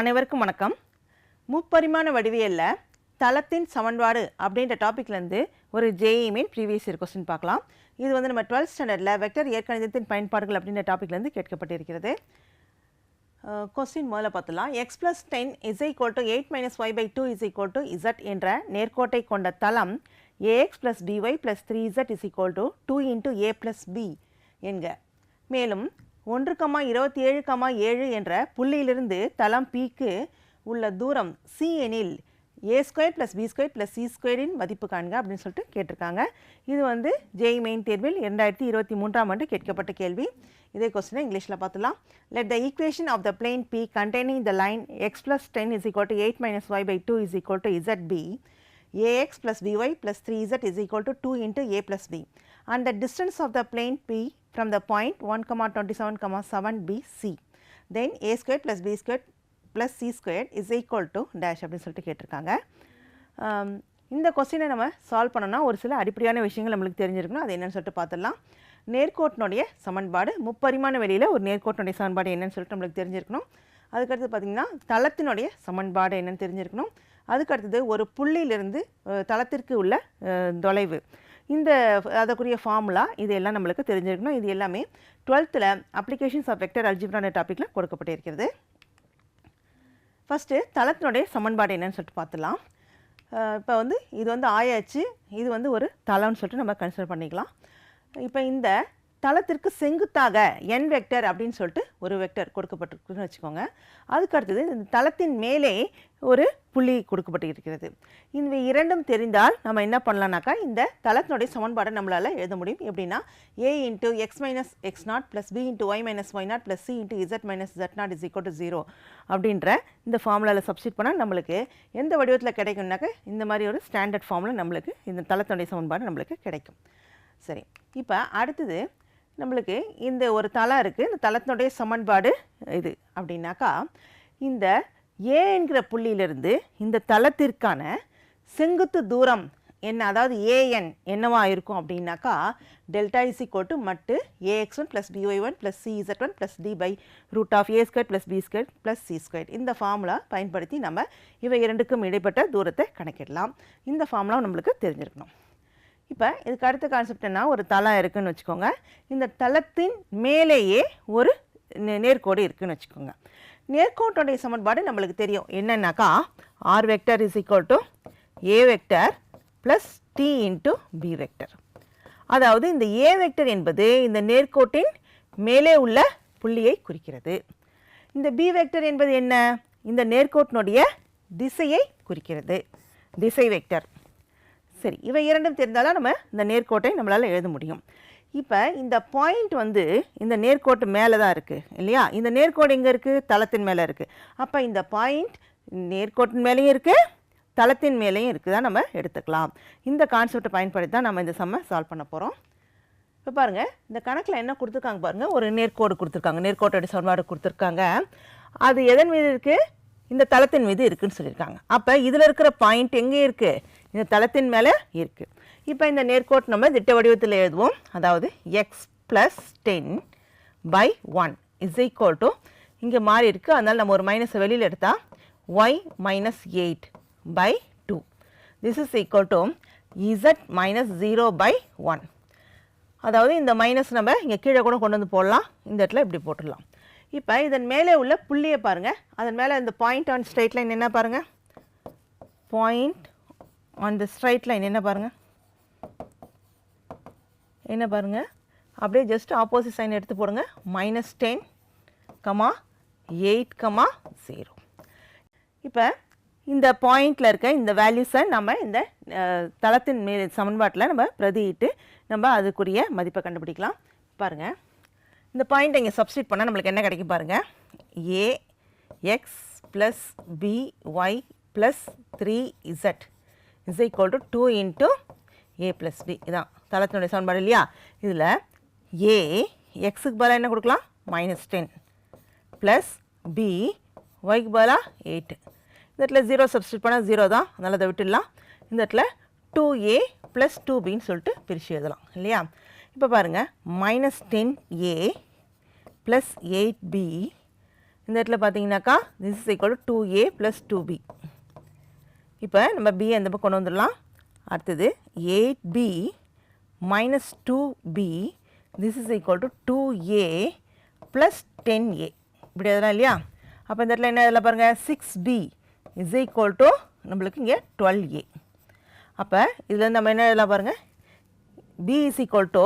அனைவருக்கும் வணக்கம். முப்பரிமாண வடிவியலில் தளத்தின் சமன்பாடு அப்படின்ற டாப்பிக்லேருந்து ஒரு JEE Main previous year question பார்க்கலாம். இது வந்து நம்ம டுவெல்த் ஸ்டாண்டர்டில் வெக்டர் இயற்கணிதத்தின் பயன்பாடுகள் அப்படின்ற டாப்பிக்லேருந்து கேட்கப்பட்டிருக்கிறது. கொஸ்டின் முதல்ல பார்த்துலாம் x plus ten is equal to eight minus y by two is equal to z என்ற நேர்கோட்டை கொண்ட தளம் a x plus b y plus three z is equal to two into a plus b என்க. மேலும் ஒன்று comma இருபத்தி ஏழு comma ஏழு என்ற புள்ளியிலிருந்து தளம் பிக்கு உள்ள தூரம் சி எனில் a square plus b square plus c ஸ்கொயரின் மதிப்பு காண்க அப்படின்னு சொல்லிட்டு கேட்டிருக்காங்க. இது வந்து ஜேஇ மெயின் தேர்வில் இரண்டாயிரத்தி இருபத்தி மூன்றாம் ஆண்டு கேட்கப்பட்ட கேள்வி. இதே கொஸ்டினை இங்கிலீஷில் பார்த்துலாம் let the equation of the plane p containing the line x plus ten is equal to eight minus y by two is equal to z p a x plus b y plus three z is equal to two into a plus b and the distance of the plane p from the point 1 comma 27 comma 7 b c. Then a square plus b square plus c square is equal to dash அப்படின்னு சொல்லிட்டு கேட்டிருக்காங்க. Um, இந்த கொஸ்டினை நம்ம solve பண்ணோம்னா ஒரு சில அடிப்படையான விஷயங்கள் நம்மளுக்கு தெரிஞ்சிருக்கணும். அது என்னென்னு சொல்லிட்டு பார்த்துடலாம். நேர்கோட்டினுடைய சமன்பாடு முப்பரிமாண வெளியில் ஒரு நேர்கோட்டினுடைய சமன்பாடு என்னென்னு சொல்லிட்டு நம்மளுக்கு தெரிஞ்சிருக்கணும். அதுக்கடுத்து பார்த்திங்கன்னா தளத்தினுடைய சமன்பாடு என்னென்னு தெரிஞ்சிருக்கணும். அதுக்கடுத்தது ஒரு புள்ளியிலிருந்து தளத்திற்கு உள்ள தொலைவு. இந்த அதற்குரிய ஃபார்முலா இதெல்லாம் நம்மளுக்கு தெரிஞ்சிருக்கணும். இது எல்லாமே டுவெல்த்தில் அப்ளிகேஷன்ஸ் ஆஃப் வெக்டர் அல்ஜிப்ரான டாப்பிக்கில் கொடுக்கப்பட்டிருக்கிறது. ஃபஸ்ட்டு தளத்தினுடைய சமன்பாடு என்னன்னு சொல்லிட்டு பார்த்துலாம் இப்போ வந்து இது வந்து ஆயாச்சு இது வந்து ஒரு தளம்னு சொல்லிட்டு நம்ம கன்சிடர் பண்ணிக்கலாம். இப்போ இந்த தளத்திற்கு செங்குத்தாக என் வெக்டர் அப்படின்னு சொல்லிட்டு ஒரு வெக்டர் கொடுக்கப்பட்டிருக்குன்னு வச்சுக்கோங்க. அதுக்கு அடுத்தது இந்த தளத்தின் மேலே ஒரு புள்ளி கொடுக்கப்பட்டிருக்கிறது. இந்த இரண்டும் தெரிந்தால் நம்ம என்ன பண்ணலாம்னாக்கா இந்த தளத்தினுடைய சமன்பாடை நம்மளால் எழுத முடியும். எப்படின்னா a into x minus x nought plus b into y minus y nought plus c into z minus z nought is equal to zero அப்படின்ற இந்த ஃபார்முலாவில் சப்ஸ்டிட் பண்ணால் நம்மளுக்கு எந்த வடிவத்தில் கிடைக்கும்னாக்க இந்த மாதிரி ஒரு ஸ்டாண்டர்ட் ஃபார்மில் நம்மளுக்கு இந்த தளத்தினுடைய சமன்பாடு நம்மளுக்கு கிடைக்கும். சரி இப்போ அடுத்தது நம்மளுக்கு இந்த ஒரு தளம் இருக்குது இந்த தளத்தினுடைய சமன்பாடு இது. அப்படின்னாக்கா இந்த ஏ என்கிற புள்ளியிலிருந்து இந்த தளத்திற்கான செங்குத்து தூரம் என்ன அதாவது ஏஎன் என்னவா இருக்கும் அப்படின்னாக்கா டெல்டா இஸ் ஈக்குவல் டு மட்டு a x one plus b y one plus c z one plus d by root of a square plus b square plus c square இந்த ஃபார்முலா பயன்படுத்தி நம்ம இவை இரண்டுக்கும் இடைப்பட்ட தூரத்தை கணக்கிடலாம். இந்த ஃபார்முலா நம்மளுக்கு தெரிஞ்சிருக்கணும். இப்போ இதுக்கு அடுத்த கான்செப்ட் என்ன? ஒரு தளம் இருக்குன்னு வச்சுக்கோங்க. இந்த தளத்தின் மேலேயே ஒரு நே- நேர்கோடு இருக்குதுன்னு வச்சுக்கோங்க. நேர்கோட்டுடைய சமன்பாடு நம்மளுக்கு தெரியும். என்னென்னாக்கா r vector is equal to a vector plus t into b vector அதாவது இந்த ஏ வெக்டர் என்பது இந்த நேர்கோட்டின் மேலே உள்ள புள்ளியை குறிக்கிறது. இந்த பி வெக்டர் என்பது என்ன? இந்த நேர்கோட்டினுடைய திசையை குறிக்கிறது. திசை வெக்டர் சரி இவை இரண்டும் தெரிந்தாலும் நம்ம இந்த நேர்கோட்டை நம்மளால் எழுத முடியும். இப்போ இந்த பாயிண்ட் வந்து இந்த நேர்கோட்டு மேலே தான் இருக்குது இல்லையா? இந்த நேர்கோடு எங்கே இருக்குது தளத்தின் மேலே இருக்குது அப்போ இந்த பாயிண்ட் நேர்கோட்டின் மேலேயும் இருக்குது தளத்தின் மேலேயும் இருக்குது தான் நம்ம எடுத்துக்கலாம். இந்த கான்செப்டை பயன்படுத்தி தான் நம்ம இந்த செம்ம சால்வ் பண்ண போகிறோம் இப்போ பாருங்கள் இந்த கணக்கில் என்ன கொடுத்துருக்காங்க பாருங்கள் ஒரு நேர்கோடு கொடுத்துருக்காங்க நேர்கோட்டோட சமன்பாடு கொடுத்துருக்காங்க. அது எதன் மீது இருக்குது இந்த தளத்தின் மீது இருக்குதுன்னு சொல்லியிருக்காங்க. அப்போ இதில் இருக்கிற பாயிண்ட் எங்கே இருக்குது இந்த தளத்தின் மேலே இருக்குது இப்போ இந்த நேர்கோட்டு நம்ம திட்ட வடிவத்தில் எழுதுவோம். அதாவது x plus ten by one is equal to இங்கே மாறி இருக்குது அதனால் நம்ம ஒரு மைனஸை வெளியில் எடுத்தால் y minus eight by two this is equal to z minus zero by one அதாவது இந்த மைனஸ் நம்ம இங்கே கீழே கூட கொண்டு வந்து போடலாம். இந்த இடத்துல இப்படி போட்டுடலாம். இப்போ இதன் மேலே உள்ள புள்ளியை பாருங்கள் அதன் மேலே இந்த பாயிண்ட் ஆன் ஸ்ட்ரைட் லைன் என்ன பாருங்கள் point on the straight line என்ன பாருங்கள் என்ன பாருங்கள் அப்படியே ஜஸ்ட் ஆப்போசிட் சைன் எடுத்து போடுங்க. Minus ten comma eight comma zero இப்போ இந்த பாயிண்டில் இருக்க இந்த வேல்யூஸை நம்ம இந்த தளத்தின் மே சமன்பாட்டில் நம்ம பிரதியிட்டு நம்ம அதுக்குரிய மதிப்பை கண்டுபிடிக்கலாம். பாருங்கள் இந்த பாயிண்ட் இங்கே சப்ஸ்டிட் பண்ணால் நம்மளுக்கு என்ன கிடைக்கும் பாருங்கள் a x plus b y plus three z is equal to two into a plus b இதான் தளத்தினுடைய சமன்பாடு இல்லையா? இதில் ஏ எக்ஸுக்கு பதிலாக என்ன கொடுக்கலாம்? மைனஸ் டென் ப்ளஸ் பி ஒய்க்கு பதிலாக எயிட்டு இந்த இடத்துல ஜீரோ சப்ஸ்டியூட் பண்ணால் ஜீரோ தான். அதனால் அதை விட்டுடலாம். இந்த இடத்துல டூ ஏ ப்ளஸ் டூ பின்னு சொல்லிட்டு பிரித்து எழுதலாம். இல்லையா? இப்போ பாருங்கள் minus ten a plus eight b இந்த இடத்துல பார்த்தீங்கன்னாக்கா this is equal to a plus two b இப்போ நம்ம பி அந்த பக்கம் கொண்டு வந்துடலாம்? அடுத்தது eight b minus two b this is equal to two a plus ten a இப்படி அதெல்லாம் இல்லையா? அப்போ இந்த இடத்துல என்ன இதில் பாருங்கள் six b is equal to நம்மளுக்கு இங்கே டுவெல் ஏ அப்போ இதில் நம்ம என்ன எழுதலாம் பாருங்கள் b is equal to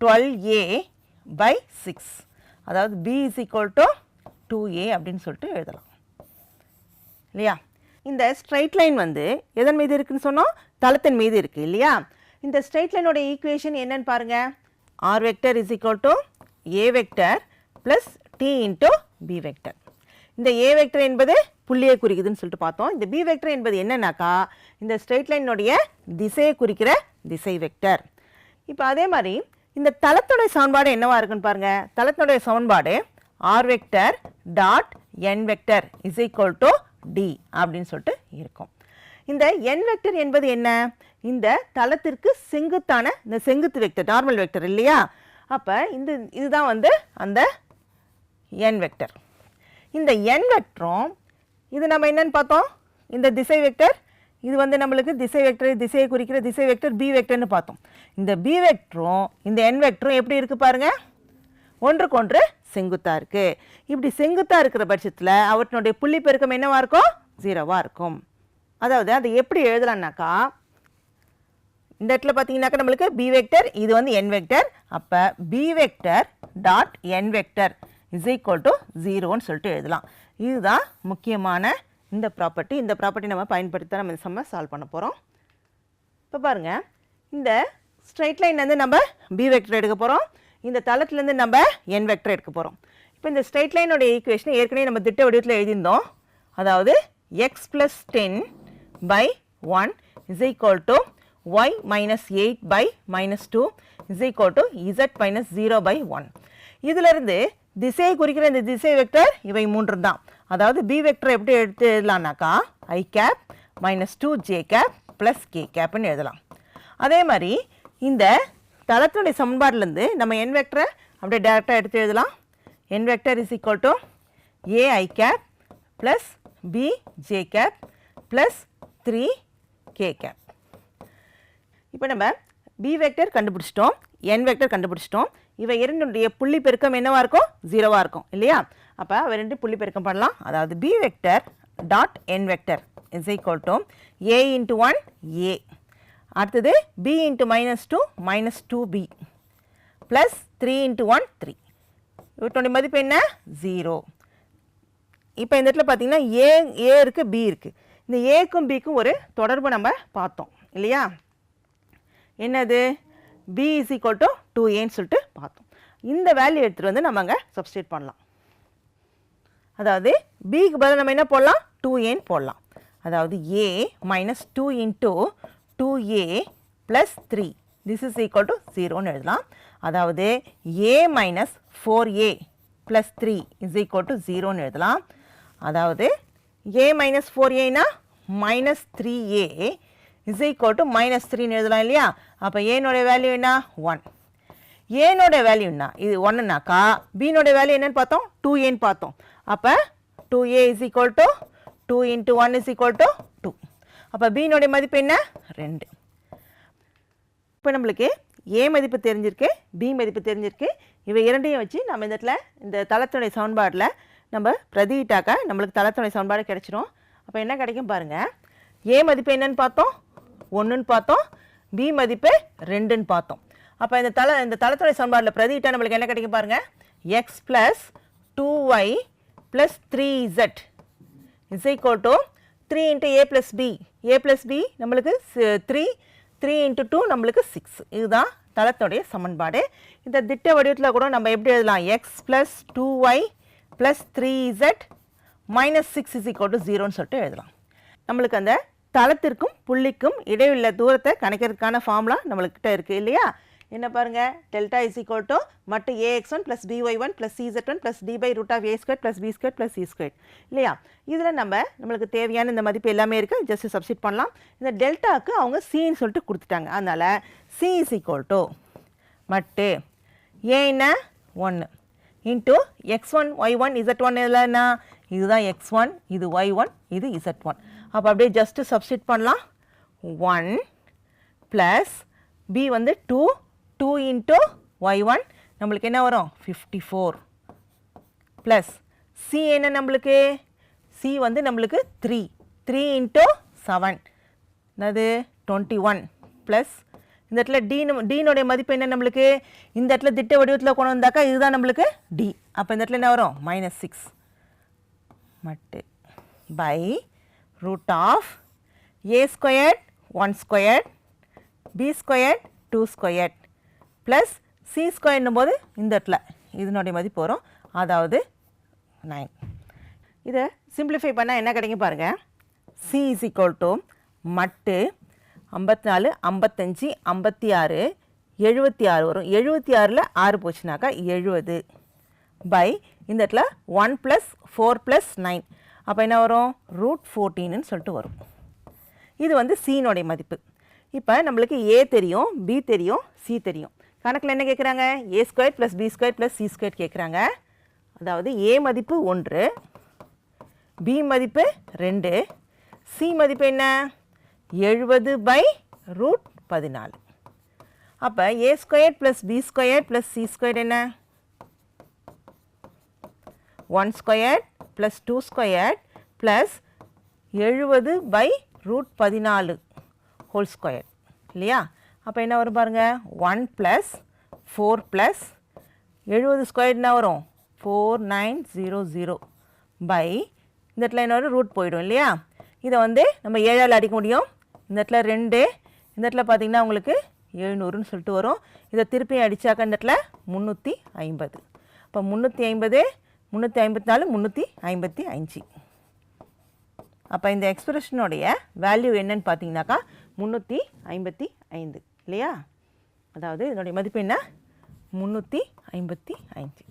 twelve a by six அதாவது b is equal to two a அப்படின்னு சொல்லிட்டு எழுதலாம். இல்லையா? இந்த ஸ்ட்ரைட் லைன் வந்து எதன் மீது இருக்குன்னு சொன்னோம்? தளத்தின் மீது இருக்குது இல்லையா? இந்த ஸ்ட்ரைட் லைனோட ஈக்குவேஷன் என்னன்னு பாருங்கள் r vector is equal to a vector plus t into b vector இந்த ஏ வெக்டர் என்பது புள்ளியை குறிக்குதுன்னு சொல்லிட்டு பார்த்தோம். இந்த பி வெக்டர் என்பது என்னன்னாக்கா? இந்த ஸ்ட்ரெயிட் லைனுடைய திசையை குறிக்கிற திசை வெக்டர் இப்போ அதே மாதிரி இந்த தளத்துடைய சமன்பாடு என்னவா இருக்குன்னு பாருங்கள் தளத்தினுடைய சமன்பாடு r vector dot n vector is equal to d அப்படின்னு சொல்லிட்டு இருக்கும். இந்த என் வெக்டர் என்பது என்ன? இந்த தளத்திற்கு செங்குத்தான இந்த செங்குத்து வெக்டர் நார்மல் வெக்டர் இல்லையா? அப்போ இந்த இதுதான் வந்து அந்த என் வெக்டர் இந்த என் வெக்டரும் இது நம்ம என்னன்னு பார்த்தோம்? இந்த திசை வெக்டர் இது வந்து நம்மளுக்கு திசை வெக்டர் திசையை குறிக்கிற திசை வெக்டர் பி வெக்டர்னு பார்த்தோம். இந்த பி வெக்டரும் இந்த என் வெக்டரும் எப்படி இருக்குது பாருங்கள் ஒன்றுக்கொன்று செங்குத்தாக இருக்குது இப்படி செங்குத்தாக இருக்கிற பட்சத்தில் அவற்றினுடைய புள்ளி பெருக்கம் என்னவாக இருக்கும்? ஜீரோவாக இருக்கும். அதாவது அதை எப்படி எழுதலான்னாக்கா இந்த இடத்துல பார்த்தீங்கன்னாக்கா நம்மளுக்கு பி வெக்டர் இது வந்து என் வெக்டர் அப்போ b vector dot n vector is equal to ஜீரோன்னு சொல்லிட்டு எழுதலாம். இதுதான் முக்கியமான இந்த ப்ராப்பர்ட்டி இந்த ப்ராப்பர்ட்டி நம்ம பயன்படுத்தி தான் நம்ம இந்த சம்ம சால்வ் பண்ண போகிறோம் இப்போ பாருங்கள் இந்த ஸ்ட்ரைட் லைன்லேருந்து நம்ம பி வெக்டர் எடுக்க போகிறோம் இந்த தளத்துலேருந்து நம்ம என் வெக்டர் எடுக்க போகிறோம் இப்போ இந்த ஸ்ட்ரைட் லைனோட ஈக்குவேஷனை ஏற்கனவே நம்ம திட்ட வடிவத்தில் எழுதியிருந்தோம். அதாவது x plus ten by one is equal to y minus eight by minus two is equal to z minus zero by one இதிலிருந்து திசையை குறிக்கிற இந்த திசை வெக்டர் இவை மூன்று தான். அதாவது பி வெக்டர் எப்படி எடுத்து எழுதலாம்னாக்கா i cap minus two j cap plus k கேப்னு எழுதலாம். அதே மாதிரி இந்த தளத்தினுடைய சமன்பாட்டிலேருந்து நம்ம என் வெக்டரை அப்படியே டேரெக்டாக எடுத்து எழுதலாம். N vector is equal to a i cap plus b j cap plus three k cap இப்போ நம்ம பி வெக்டர் கண்டுபிடிச்சிட்டோம் என் வெக்டர் கண்டுபிடிச்சிட்டோம். இவை இரண்டுடைய புள்ளி பெருக்கம் என்னவாக இருக்கும்? ஜீரோவாக இருக்கும் இல்லையா? அப்போ அவை ரெண்டு புள்ளி பெருக்கம் பண்ணலாம். அதாவது b vector dot n vector is equal to a into one a அடுத்தது b into minus two minus two b plus three into one three இவற்றுடைய மதிப்பு என்ன? ஜீரோ இப்போ இந்த இடத்துல பார்த்தீங்கன்னா ஏ ஏ இருக்குது பி இருக்குது இந்த ஏக்கும் பிக்கும் ஒரு தொடர்பு நம்ம பார்த்தோம் இல்லையா? என்னது? B is equal to two ஏன்னு சொல்லிட்டு பார்த்தோம். இந்த வேல்யூ எடுத்துகிட்டு வந்து நம்ம அங்கே சப்ஸ்டியூட் பண்ணலாம். அதாவது பிக்கு பதில் நம்ம என்ன போடலாம்? டூ ஏன்னு போடலாம். அதாவது a minus two into two a plus three this is equal to ஜீரோன்னு எழுதலாம். அதாவது a minus four a plus three is equal to ஜீரோன்னு எழுதலாம். அதாவது ஏ மைனஸ் ஃபோர் ஏனா minus three a equal to minus minus த்ரீன்னு எழுதலாம் இல்லையா? அப்போ ஏனோடைய வேல்யூ என்ன? ஒன் ஏனோட வேல்யூ என்ன? இது ஒன்றுனாக்கா பீனோட வேல்யூ என்னன்னு பார்த்தோம்? டூ ஏன்னு பார்த்தோம். அப்போ two a is equal to two into one is equal to two அப்போ பீனுடைய மதிப்பு என்ன? ரெண்டு. இப்போ நம்மளுக்கு ஏ மதிப்பு தெரிஞ்சிருக்கு பி மதிப்பு தெரிஞ்சிருக்கு. இவை இரண்டையும் வச்சு நம்ம இந்த இடத்துல இந்த தளத்துடைய சமன்பாடில் நம்ம பிரதியிட்டாக்கா நம்மளுக்கு தளத்துடைய சமன்பாடு கிடச்சிரும். அப்போ என்ன கிடைக்கும் பாருங்கள் ஏ மதிப்பு என்னன்னு பார்த்தோம் ஒன்றுன்னு பார்த்தோம் பி மதிப்பு ரெண்டுன்னு பார்த்தோம். அப்போ இந்த தள இந்த தளத்துடைய சமன்பாடில் பிரதியிட்டா நம்மளுக்கு என்ன கிடைக்கும் பாருங்கள் x plus two y plus three z is equal to three into a plus b a plus b நம்மளுக்கு த்ரீ த்ரீ இன்ட்டு டூ நம்மளுக்கு சிக்ஸ் இதுதான் தளத்துடைய சமன்பாடு. இந்த திட்ட வடிவத்தில் கூட நம்ம எப்படி எழுதலாம்? X plus two y plus three z minus six is equal to ஜீரோன்னு சொல்லிட்டு எழுதலாம். நம்மளுக்கு அந்த தளத்திற்கும் புள்ளிக்கும் இடையுள்ள தூரத்தை கணக்கிறதுக்கான ஃபார்முலா நம்மளுக்கிட்ட இருக்குது இல்லையா? என்ன பாருங்கள் டெல்டா இஸ் ஈக்குவல் டு மட்டு a x one plus b y one plus சிசெட் one plus d by root of a square plus b square plus c square இல்லையா? இதில் நம்ம நம்மளுக்கு தேவையான இந்த மதிப்பு எல்லாமே இருக்குது ஜஸ்ட் சப்ஸ்டிட் பண்ணலாம். இந்த டெல்டாக்கு அவங்க சின்னு சொல்லிட்டு கொடுத்துட்டாங்க. அதனால் சி இஸ் ஈக்குவல் டு மட்டு ஏ என்ன ஒன்று into x one y one z one இல்லைன்னா இதுதான் எக்ஸ் ஒன் இது ஒய் ஒன் இது இசட் ஒன் அப்போ அப்படியே ஜஸ்ட்டு சப்ஸ்டிட் பண்ணலாம். ஒன் ப்ளஸ் பி வந்து two two into y one நம்மளுக்கு என்ன வரும்? ஃபிஃப்டி ஃபோர் ப்ளஸ் சி என்ன நம்மளுக்கு? சி வந்து நம்மளுக்கு த்ரீ த்ரீ இன்ட்டு செவன் என்னது? டுவெண்ட்டி ஒன் ப்ளஸ் இந்த இடத்துல டி டீனுடைய மதிப்பு என்ன நம்மளுக்கு? இந்த இடத்துல திட்ட வடிவத்தில் கொண்டு வந்தாக்கா இதுதான் நம்மளுக்கு டி அப்போ இந்த இடத்துல என்ன வரும்? மைனஸ் சிக்ஸ் மட்டு by root of a squared one squared b squared two squared plus c ஸ்கொயர்னும் போது இந்த இடத்துல. இதனுடைய மதிப்பு வரும். அதாவது நைன் இதை சிம்பிளிஃபை பண்ணால் என்ன கிடைக்கும் பாருங்கள் சி இஸ் ஈக்குவல் டு மட்டு ஐம்பத்தி நாலு ஐம்பத்தஞ்சி ஐம்பத்தி ஆறு எழுபத்தி ஆறு வரும். எழுபத்தி ஆறில் ஆறு போச்சுனாக்கா எழுபது பை இந்த இடத்துல one plus four plus nine அப்போ என்ன வரும்? ரூட் ஃபோர்டீன்னு சொல்லிட்டு வரும். இது வந்து சீனுடைய மதிப்பு. இப்போ நம்மளுக்கு ஏ தெரியும் பி தெரியும் சி தெரியும். கணக்கில் என்ன கேட்குறாங்க a square plus b square plus c square கேட்குறாங்க அதாவது ஏ மதிப்பு ஒன்று பி மதிப்பு ரெண்டு சி மதிப்பு என்ன? எழுபது பை ரூட் பதினாலு. அப்போ a square plus b square plus c square என்ன? One square plus two square plus எழுபது பை ரூட் பதினாலு ஹோல் ஸ்கொயர் இல்லையா? அப்போ என்ன வரும் பாருங்கள் ஒன் ப்ளஸ் ஃபோர் ப்ளஸ் எழுபது ஸ்கொயர் என்ன வரும்? Four nine zero zero by இந்த இடத்துல என்ன வரும்? ரூட் போயிடும் இல்லையா? இதை வந்து நம்ம ஏழால் அடிக்க முடியும். இந்த இடத்துல ரெண்டு இந்த இடத்துல பார்த்தீங்கன்னா உங்களுக்கு எழுநூறுன்னு சொல்லிட்டு வரும். இதை திருப்பி அடித்தாக்க இந்த இடத்துல முந்நூற்றி ஐம்பது. இப்போ முந்நூற்றி ஐம்பது முந்நூற்றி ஐம்பத்தி நாலு முந்நூற்றி ஐம்பத்தி அஞ்சு. அப்போ இந்த எக்ஸ்பிரஷனுடைய வேல்யூ என்னன்னு பார்த்தீங்கன்னாக்கா முந்நூற்றி ஐம்பத்தி ஐந்து. இல்லையா? அதாவது இதனுடைய மதிப்பு என்ன? முந்நூற்றி ஐம்பத்தி ஐந்து.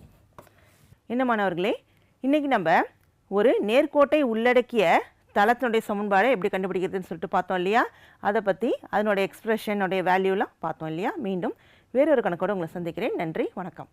என்ன மாணவர்களே இன்றைக்கி நம்ம ஒரு நேர்கோட்டை உள்ளடக்கிய தளத்தினுடைய சமன்பாடை எப்படி கண்டுபிடிக்கிறதுன்னு சொல்லிட்டு பார்த்தோம் இல்லையா? அதை பற்றி அதனுடைய எக்ஸ்பிரஷனுடைய வேல்யூலாம் பார்த்தோம் இல்லையா? மீண்டும் வேறொரு கணக்கோடு உங்களை சந்திக்கிறேன். நன்றி வணக்கம்.